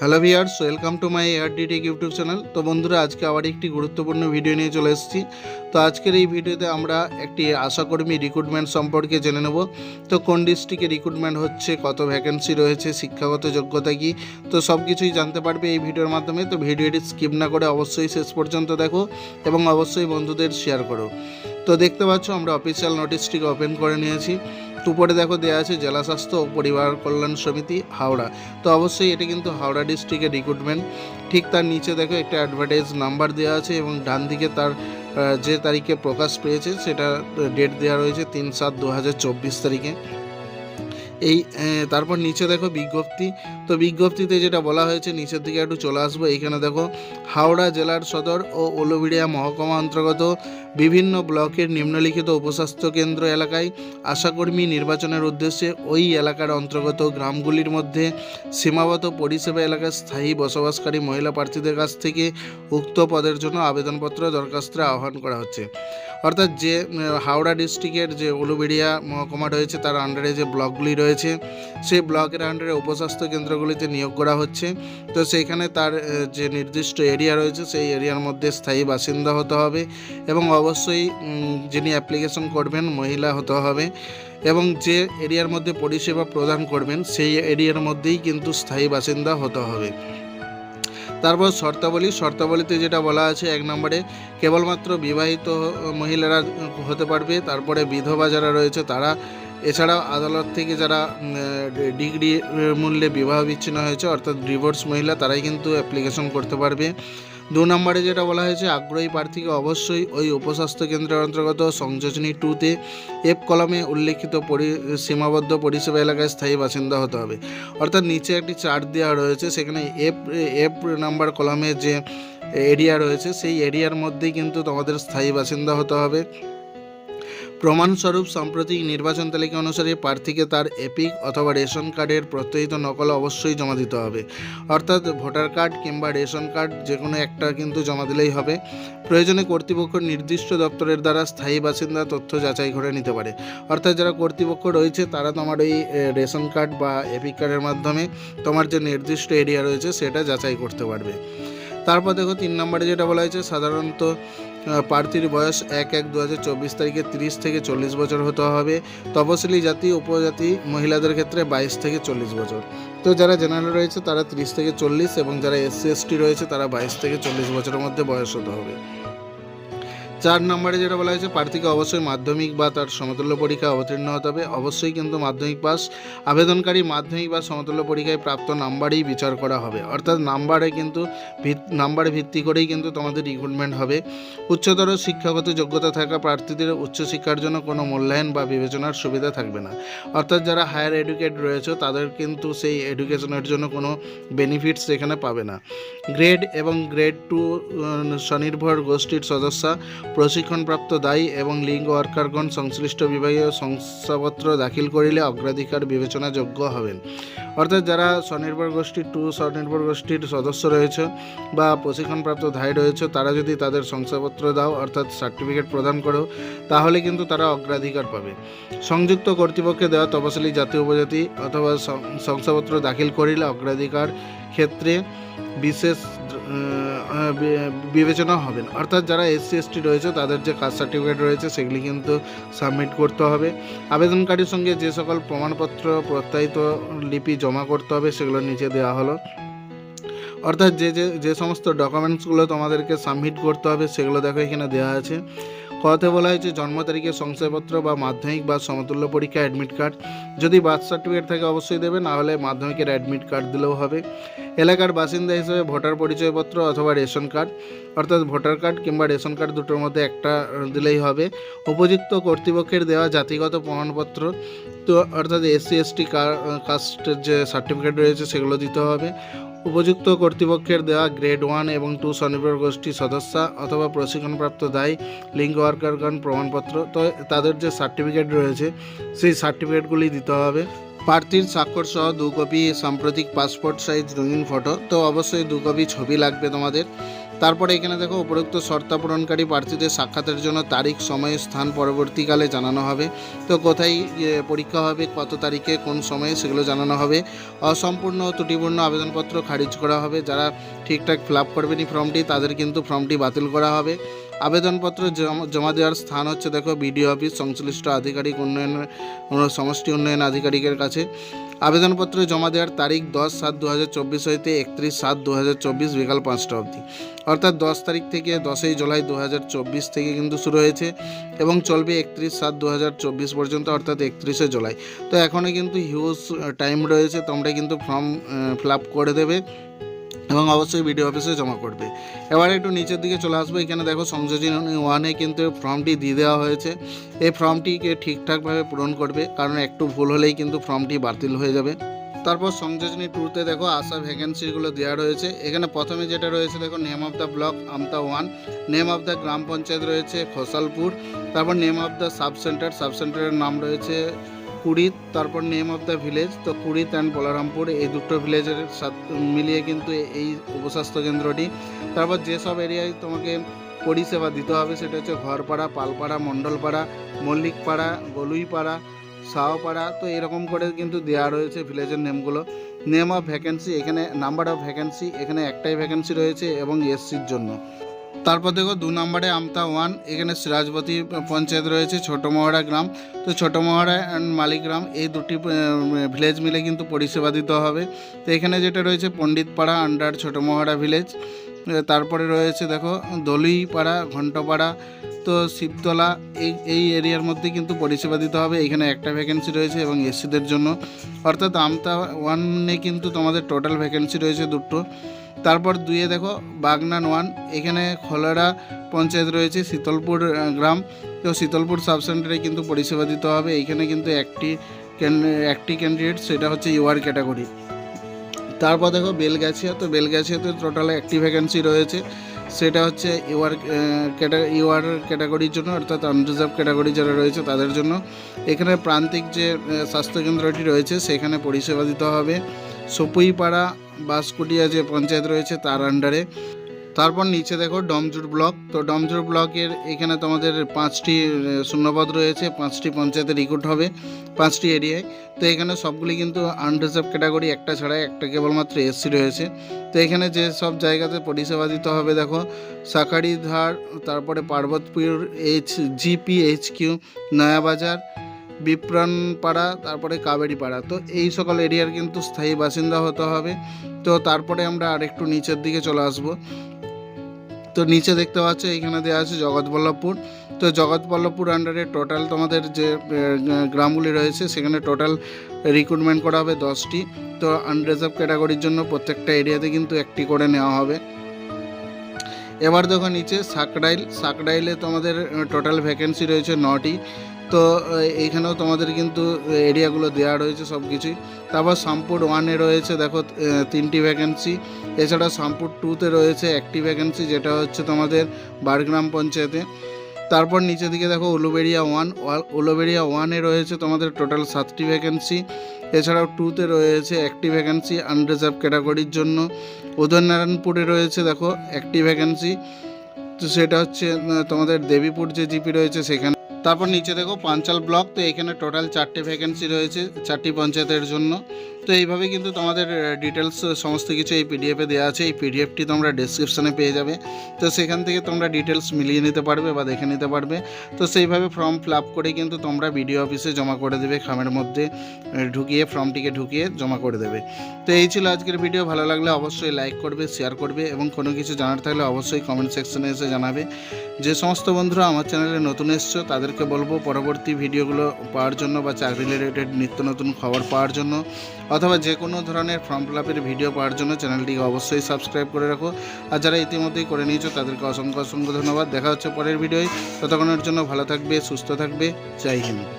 Hello viewers welcome to my air detek YouTube channel তো বন্ধুরা, আজকে আবার একটি গুরুত্বপূর্ণ ভিডিও নিয়ে চলে এসেছি। তো আজকের এই ভিডিওতে আমরা একটি আশাকর্মী রিক্রুটমেন্ট সম্পর্কে জেনে নেব। তো কোন ডিস্ট্রিক্টে রিক্রুটমেন্ট হচ্ছে, কত ভ্যাকেন্সি রয়েছে, শিক্ষাগত যোগ্যতা কী? তো সব কিছুই জানতে পারবে এই ভিডিওর মাধ্যমে। তো ভিডিওটি স্কিপ না করে অবশ্যই শেষ পর্যন্ত দেখো এবং অবশ্যই বন্ধুদের শেয়ার করো। তো দেখতে পাচ্ছ, আমরা অফিসিয়াল নোটিশটিকে ওপেন করে নিয়েছি। উপরে দেখো দেওয়া আছে জেলা স্বাস্থ্য ও পরিবার কল্যাণ সমিতি, হাওড়া। তো অবশ্যই এটা কিন্তু হাওড়া ডিস্ট্রিক্টের রিক্রুটমেন্ট ঠিক তার নিচে দেখো একটা অ্যাডভার্টাইজ নাম্বার দেওয়া আছে এবং ডান দিকে তার যে তারিখে প্রকাশ পেয়েছে সেটা ডেট দেওয়া রয়েছে তিন সাত দু তারিখে। এই তারপর নিচে দেখো বিজ্ঞপ্তি তো বিজ্ঞপ্তিতে যেটা বলা হয়েছে, নিচের দিকে একটু চলে আসব। এইখানে দেখো, হাওড়া জেলার সদর ও উলুবেড়িয়া মহকুমা অন্তর্গত বিভিন্ন ব্লকের নিম্নলিখিত উপস্বাস্থ্য কেন্দ্র এলাকায় আশাকর্মী নির্বাচনের উদ্দেশ্যে ওই এলাকার অন্তর্গত গ্রামগুলির মধ্যে সীমাবদ্ধ পরিষেবা এলাকায় স্থায়ী বসবাসকারী মহিলা প্রার্থীদের কাছ থেকে উক্ত পদের জন্য আবেদনপত্র দরখাস্তের আহ্বান করা হচ্ছে। অর্থাৎ যে হাওড়া ডিস্ট্রিক্টের যে উলুবেড়িয়া মহকুমা রয়েছে, তার আন্ডারে যে ব্লকগুলি রয়েছে, সেই ব্লকের আন্ডারে উপস্বাস্থ্য কেন্দ্রগুলিতে নিয়োগ করা হচ্ছে। তো সেইখানে তার যে নির্দিষ্ট এরিয়া রয়েছে, সেই এরিয়ার মধ্যে স্থায়ী বাসিন্দা হতে হবে এবং অবশ্যই যিনি অ্যাপ্লিকেশন করবেন, মহিলা হতে হবে এবং যে এরিয়ার মধ্যে পরিষেবা প্রদান করবেন, সেই এরিয়ার মধ্যেই কিন্তু স্থায়ী বাসিন্দা হতে হবে। তারপর শর্তাবলী, শর্তাবলীতে যেটা বলা আছে এক নম্বরে, কেবলমাত্র বিবাহিত মহিলারা হতে পারবে, তারপরে বিধবা যারা রয়েছে, তারা এছাড়াও আদালত থেকে যারা ডিগ্রি মূল্যে বিবাহ বিচ্ছিন্ন হয়েছে, অর্থাৎ ডিভোর্স মহিলা, তারাই কিন্তু অ্যাপ্লিকেশন করতে পারবে। দু নম্বরে যেটা বলা হয়েছে, আগ্রহী প্রার্থীকে অবশ্যই ওই উপস্বাস্থ্য কেন্দ্রের অন্তর্গত সংযোজনী টুতে এফ কলমে উল্লেখিত সীমাবদ্ধ পরিষেবা এলাকায় স্থায়ী বাসিন্দা হতে হবে। অর্থাৎ নিচে একটি চার্ট দেওয়া রয়েছে, সেখানে এফ এফ নাম্বার কলমে যে এরিয়া রয়েছে, সেই এরিয়ার মধ্যেই কিন্তু তোমাদের স্থায়ী বাসিন্দা হতে হবে। প্রমাণস্বরূপ সাম্প্রতিক নির্বাচন তালিকা অনুসারে প্রার্থীকে তার এপিক অথবা রেশন কার্ডের প্রত্যয়িত নকল অবশ্যই জমা দিতে হবে। অর্থাৎ ভোটার কার্ড কিংবা রেশন কার্ড যে কোনো একটা কিন্তু জমা দিলেই হবে। প্রয়োজনে কর্তৃপক্ষ নির্দিষ্ট দপ্তরের দ্বারা স্থায়ী বাসিন্দা তথ্য যাচাই করে নিতে পারে। অর্থাৎ যারা কর্তৃপক্ষ রয়েছে তারা তোমার এ, রেশন কার্ড বা এপিক কার্ডের মাধ্যমে তোমার যে নির্দিষ্ট এরিয়া রয়েছে সেটা যাচাই করতে পারবে। তারপর দেখো তিন নম্বরে যেটা বলা হয়েছে সাধারণত প্রার্থীর বয়স এক এক দু তারিখে তিরিশ থেকে চল্লিশ বছর হতে হবে। তপশিলি জাতি, উপজাতি মহিলাদের ক্ষেত্রে বাইশ থেকে চল্লিশ বছর। তো যারা জেনারেল রয়েছে, তারা তিরিশ থেকে চল্লিশ এবং যারা এসসি এসটি রয়েছে, তারা বাইশ থেকে চল্লিশ বছরের মধ্যে বয়স হতে হবে। চার নম্বরে যেটা বলা হয়েছে, প্রার্থীকে অবশ্যই মাধ্যমিক বা তার সমতুল্য পরীক্ষা অবতীর্ণ হতে হবে। অবশ্যই কিন্তু মাধ্যমিক পাস। আবেদনকারী মাধ্যমিক বা সমতুল্য পরীক্ষায় প্রাপ্ত নাম্বারেই বিচার করা হবে। অর্থাৎ নাম্বারে কিন্তু নাম্বারে ভিত্তি করেই কিন্তু তোমাদের রিক্রুটমেন্ট হবে। উচ্চতর শিক্ষাগত যোগ্যতা থাকা প্রার্থীদের উচ্চশিক্ষার জন্য কোনো মূল্যায়ন বা বিবেচনার সুবিধা থাকবে না। অর্থাৎ যারা হায়ার এডুকেট রয়েছে, তাদের কিন্তু সেই এডুকেশনের জন্য কোনো বেনিফিটস এখানে পাবে না। গ্রেড এবং গ্রেড টু স্বনির্ভর গোষ্ঠীর সদস্যা প্রশিক্ষণপ্রাপ্ত দায়ী এবং লিঙ্গ ওয়ার্কারগণ সংশ্লিষ্ট বিভাগীয় শংসাপত্র দাখিল করিলে অগ্রাধিকার বিবেচনাযোগ্য হবেন। অর্থাৎ যারা স্বনির্ভর গোষ্ঠী টু স্বনির্ভর গোষ্ঠীর সদস্য রয়েছে বা প্রশিক্ষণপ্রাপ্ত ধাই রয়েছে, তারা যদি তাদের শংসাপত্র দাও, অর্থাৎ সার্টিফিকেট প্রদান করো, তাহলে কিন্তু তারা অগ্রাধিকার পাবে। সংযুক্ত কর্তৃপক্ষে দেওয়া তপশিলি জাতি উপজাতি অথবা শংসাপত্র দাখিল করিলে অগ্রাধিকার ক্ষেত্রে বিশেষ বিবেচনা হবেন অর্থাৎ যারা এসসি, এসটি রয়েছে, তাদের যে কাস্ট সার্টিফিকেট রয়েছে, সেগুলি কিন্তু সাবমিট করতে হবে। আবেদনকারীর সঙ্গে যে সকল প্রমাণপত্র, প্রত্যায়িত লিপি জমা করতে হবে, সেগুলো নিচে দেওয়া হলো। অর্থাৎ যে যে যে সমস্ত ডকুমেন্টসগুলো তোমাদেরকে সাবমিট করতে হবে, সেগুলো দেখো এখানে দেওয়া আছে। কতে বলা হয়েছে, জন্ম তারিখে শংসাপত্র বা মাধ্যমিক বা সমতুল্য পরীক্ষা, অ্যাডমিট কার্ড। যদি বার্থ সার্টিফিকেট থাকে, অবশ্যই দেবে, না হলে মাধ্যমিকের অ্যাডমিট কার্ড দিলেও হবে। এলাকার বাসিন্দা হিসেবে ভোটার পরিচয়পত্র অথবা রেশন কার্ড, অর্থাৎ ভোটার কার্ড কিংবা রেশন কার্ড দুটোর মধ্যে একটা দিলেই হবে। উপযুক্ত কর্তৃপক্ষের দেওয়া জাতিগত প্রমাণপত্র, তো অর্থাৎ এসসি, এসটি কাস্টের যে সার্টিফিকেট রয়েছে সেগুলো দিতে হবে। উপযুক্ত কর্তৃপক্ষের দেওয়া গ্রেড ওয়ান এবং টু স্বনির্ভর গোষ্ঠী সদস্যা অথবা প্রশিক্ষণপ্রাপ্ত দায়ী, লিঙ্গ ওয়ার্কারগণ প্রমাণপত্র, তো তাদের যে সার্টিফিকেট রয়েছে, সেই সার্টিফিকেটগুলি দিতে হবে। প্রার্থীর স্বাক্ষর সহ দু কপি সাম্প্রতিক পাসপোর্ট সাইজ রঙিন ফটো তো অবশ্যই দু কপি ছবি লাগবে তোমাদের। তারপরে এখানে দেখো, উপরোক্ত শর্তাপূরণকারী প্রার্থীদের সাক্ষাতের জন্য তারিখ, সময়, স্থান পরবর্তীকালে জানানো হবে। তো কোথায় পরীক্ষা হবে, কত তারিখে, কোন সময়ে সেগুলো জানানো হবে। অসম্পূর্ণ ত্রুটিপূর্ণ আবেদনপত্র খারিজ করা হবে। যারা ঠিকঠাক ফিল আপ করবেনি ফর্মটি তাদের কিন্তু ফর্মটি বাতিল করা হবে। আবেদনপত্র জমা- দেওয়ার স্থান হচ্ছে দেখো বিডিও অফিস, সংশ্লিষ্ট আধিকারিক উন্নয়ন, সমষ্টি উন্নয়ন আধিকারিকের কাছে। আবেদনপত্র জমা দেওয়ার তারিখ দশ সাত দু হাজার চব্বিশ হইতে একত্রিশ সাত দু হাজার চব্বিশ বিকাল পাঁচটা অবধি। অর্থাৎ দশ তারিখ থেকে দশই জুলাই দু হাজার চব্বিশ থেকে কিন্তু শুরু হয়েছে এবং চলবে একত্রিশ সাত দু হাজার চব্বিশ পর্যন্ত, অর্থাৎ একত্রিশে জুলাই। তো এখনও কিন্তু হিউজ টাইম রয়েছে, তোমরা কিন্তু ফর্ম ফিল আপ করে দেবে। এবং অবশ্যই বিডিও অফিসে জমা করবে। এবার একটু নিচের দিকে চলে আসব। এখানে দেখো সংযোজন ওয়ানে কিন্তু ফর্মটি দিয়ে দেওয়া হয়েছে। এই ফর্মটিকে ঠিকঠাকভাবে পূরণ করবে, কারণ একটু ভুল হলেই কিন্তু ফর্মটি বাতিল হয়ে যাবে। তারপর সংযোজনী টুতে দেখো আশা ভ্যাকেন্সিগুলো দেওয়া রয়েছে। এখানে প্রথমে যেটা রয়েছে, দেখো name of the block Amta one name of the gram panchayat রয়েছে খোসালপুর তারপর name of the sub centre sub centre নাম রয়েছে কুড়িত তারপর নেম অফ দ্য ভিলেজ তো কুড়িত অ্যান্ড বলরামপুর, এই দুটো ভিলেজের সাথে, মিলিয়ে কিন্তু এই উপস্বাস্থ্য কেন্দ্রটি। তারপর যেসব এরিয়ায় তোমাকে পরিষেবা দিতে হবে, সেটা হচ্ছে ঘরপাড়া, পালপাড়া, মণ্ডলপাড়া, মল্লিকপাড়া, গলুইপাড়া শাহপাড়া তো এরকম করে কিন্তু দেওয়া রয়েছে ভিলেজের নেমগুলো নেম অফ ভ্যাকেন্সি এখানে নাম্বার অফ ভ্যাকেন্সি এখানে একটাই ভ্যাকেন্সি রয়েছে এবং এসসির জন্য। তারপর দেখো দু নম্বরে আমতা ওয়ান, এখানে সিরাজপতি পঞ্চায়েত রয়েছে ছোটো মহড়া গ্রাম। তো ছোটো মহড়া অ্যান্ড মালিগ্রাম এই দুটি ভিলেজ মিলে কিন্তু পরিষেবা দিতে হবে। তো এখানে যেটা রয়েছে, পণ্ডিতপাড়া আন্ডার ছোটো মহড়া ভিলেজ তারপরে রয়েছে দেখো, দলিপাড়া, ঘণ্টপাড়া, তো শিবতলা, এই এই এরিয়ার মধ্যে কিন্তু পরিষেবা দিতে হবে। এখানে একটা ভ্যাকেন্সি রয়েছে এবং এসসিদের জন্য। অর্থাৎ আমতা ওয়ানে কিন্তু তোমাদের টোটাল ভ্যাকেন্সি রয়েছে দুটো। তারপর দুয়ে দেখো, বাগনান ওয়ান। এখানে খোলারা পঞ্চায়েত রয়েছে, শীতলপুর গ্রাম। তো শীতলপুর সাব সেন্টারে কিন্তু পরিষেবা দিতে হবে। এখানে কিন্তু একটি একটি ক্যান্ডিডেট, সেটা হচ্ছে ইউআর ক্যাটাগরি। তারপর দেখো, বেলগাছিয়া। তো বেলগাছিয়াতে টোটাল একটি ভ্যাকেন্সি রয়েছে। সেটা হচ্ছে ইউআর ক্যাটা, ইউআর ক্যাটাগরির জন্য, অর্থাৎ আনরিজার্ভ ক্যাটাগরি যারা রয়েছে তাদের জন্য। এখানে প্রান্তিক যে স্বাস্থ্যকেন্দ্রটি রয়েছে, সেখানে পরিষেবা দিতে হবে। সপুইপাড়া বাসকুটিয়া যে পঞ্চায়েত রয়েছে তার আন্ডারে তারপর নিচে দেখো ডমজুর ব্লক। তো ডমজুর ব্লকের এখানে তোমাদের পাঁচটি শূন্যপদ রয়েছে, পাঁচটি পঞ্চায়েতে রিক্রুট হবে, পাঁচটি এরিয়ায় তো এখানে সবগুলি কিন্তু আনরিজার্ভ ক্যাটাগরি একটা ছাড়া একটা কেবলমাত্র এসসি রয়েছে। তো এখানে যে সব জায়গাতে পরিষেবা দিতে হবে দেখো সাকারিধার তারপরে Parbatpur H GP H Q Nayabazar Bipranpara তারপরে কাবেরীপাড়া। তো এই সকল এরিয়ার কিন্তু স্থায়ী বাসিন্দা হতে হবে। তো তারপরে আমরা আরেকটু নিচের দিকে চলে আসব। তো নিচে দেখতে পাচ্ছ এখানে দেওয়া আছে জগৎবল্লভপুর। তো জগৎবল্লভপুর আন্ডারে টোটাল তোমাদের যে গ্রামগুলি রয়েছে, সেখানে টোটাল রিক্রুটমেন্ট করা হবে দশটি। তো আনরিজার্ভ ক্যাটাগরির জন্য প্রত্যেকটা এরিয়াতে কিন্তু একটি করে নেওয়া হবে। এবার দেখো নিচে সাকডাইল সাকডাইলে তোমাদের টোটাল ভ্যাকেন্সি রয়েছে নটি। তো এইখানেও তোমাদের কিন্তু এরিয়াগুলো দেওয়া রয়েছে সব কিছুই তারপর শামপুর ওয়ানে রয়েছে, দেখো তিনটি ভ্যাকেন্সি এছাড়া শামপুর টুতে রয়েছে একটি ভ্যাকেন্সি যেটা হচ্ছে তোমাদের বারগ্রাম পঞ্চায়েতে। তারপর নিচে দিকে দেখো, উলুবেড়িয়া ওয়ান উলুবেড়িয়া ওয়ানে রয়েছে তোমাদের টোটাল সাতটি ভ্যাকেন্সি এছাড়াও টুতে রয়েছে একটি ভ্যাকেন্সি আনরিজার্ভ ক্যাটাগরির জন্য। উদয়নারায়ণপুরে রয়েছে, দেখো, একটি ভ্যাকেন্সি তো সেটা হচ্ছে তোমাদের দেবীপুর যে জিপি রয়েছে, সেখানে তারপর নিচে দেখো পাঞ্চাল ব্লক তো এখানে টোটাল চারটে ভ্যাকেন্সি রয়েছে চারটি পঞ্চায়েতের জন্য। তো এইভাবে কিন্তু তোমাদের ডিটেলস সমস্ত কিছু এই পিডিএফে দেওয়া আছে। এই পিডিএফটি তোমরা ডেসক্রিপশানে পেয়ে যাবে। তো সেখান থেকে তোমরা ডিটেলস মিলিয়ে নিতে পারবে বা দেখে নিতে পারবে। তো সেইভাবে ফর্ম ফিল আপ করে কিন্তু তোমরা বিডিও অফিসে জমা করে দেবে খামের মধ্যে ঢুকিয়ে ফর্মটিকে ঢুকিয়ে জমা করে দেবে। তো এই ছিল আজকের ভিডিও ভালো লাগলে অবশ্যই লাইক করবে শেয়ার করবে এবং কোনো কিছু জানার থাকলে অবশ্যই কমেন্ট সেকশনে এসে জানাবে। যে সমস্ত বন্ধুরা আমার চ্যানেলে নতুন এসছো, তাদেরকে বলব পরবর্তী ভিডিওগুলো পাওয়ার জন্য বা চাকরি রিলেটেড নিত্য নতুন খবর পাওয়ার জন্য। অথবা যে কোনো ধরনের ফর্ম ফিল আপের ভিডিও পাওয়ার জন্য চ্যানেলটিকে অবশ্যই সাবস্ক্রাইব করে রাখো। আর যারা ইতিমধ্যেই করে নিয়েছো, তাদেরকে অসংখ্য অসংখ্য ধন্যবাদ। দেখা হচ্ছে পরের ভিডিওয় ততক্ষণের জন্য ভালো থাকবে, সুস্থ থাকবে। জয় হিন্দ।